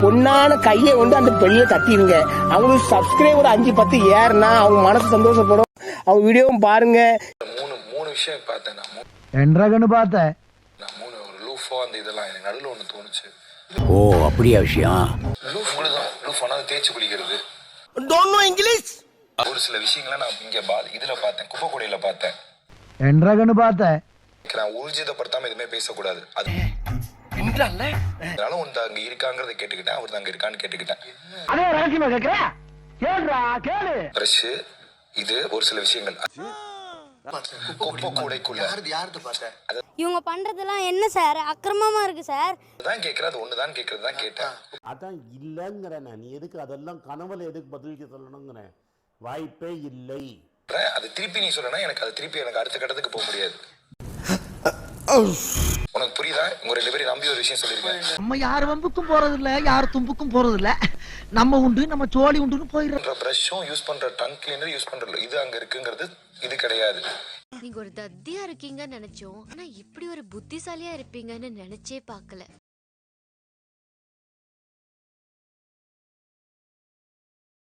பொண்ணான கையை கொண்டு அந்த பெண்ணில தட்டிடுங்க அவங்களுக்கு சப்ஸ்கிரைபர் அஞ்சு பத்து ஏறுனா அவங்க மனசு சந்தோஷப்படும். அவங்க வீடியோவும் பாருங்க. மூணு மூணு விஷயம் பார்த்தேன் நான். மூ- என்றா கண்ணு பார்த்த. நான் மூணு ஒரு லூஃபோ அந்த இதெல்லாம் எனக்கு நடுவில் ஒன்று தோணுச்சு. ஓ அப்படியா விஷயம்? லூஃப் தான் லூஃபோனா அது தேய்ச்சி குளிக்கிறது. டோன்ட் நோ இங்கிலீஷ் ஒரு சில விஷயங்களை நான் இங்கே பா இதில் பார்த்தேன். குப்பைக்கூடையில் பார்த்தேன். என்றா கண்ணு பார்த்த நான் ஊர்ஜிதப்படுத்தாம எதுவுமே பேசக்கூடாது. அது அதனால ஒன்று அங்கே இருக்காங்கிறத கேட்டுக்கிட்டேன் அவர் அங்கே இருக்கான்னு கேட்டுக்கிட்டேன். அதே ரகசியமா கேக்குற கேளுடா கேளு. ப்ரஷ் இது ஒரு சில விஷயங்கள். இவங்க பண்றதெல்லாம் என்ன சார்? அக்கிரமமா இருக்கு சார். தான் கேட்கறது அது ஒன்று தான் கேட்டேன். அதான் இல்லைங்கிறேன் நீ எதுக்கு அதெல்லாம் கனவுல எதுக்கு பதிலளிக்க சொல்லணுங்கிறேன்? வாய்ப்பே இல்லை. அது திருப்பி நீ சொல்லனா எனக்கு அது திருப்பி எனக்கு அடுத்த கட்டத்துக்கு போக முடியாது. உனக்கு புரியுதா? உங்க ரெண்டு பேரும் நம்பி ஒரு விஷயம் சொல்லியிருக்கேன். நம்ம யார் வம்புக்கும் போறது இல்ல யார் தும்புக்கும் போறது இல்ல நம்ம உண்டு நம்ம சோழி உண்டுன்னு போயிடுறோம். பண்ற ப்ரஷும் யூஸ் பண்ற டங் கிளீனர் யூஸ் பண்ற இது அங்க இருக்குங்கிறது இது கிடையாது. நீங்க ஒரு தத்தியா இருக்கீங்கன்னு நினைச்சோம். ஆனா இப்படி ஒரு புத்திசாலியா இருப்பீங்கன்னு நினைச்சே பார்க்கல.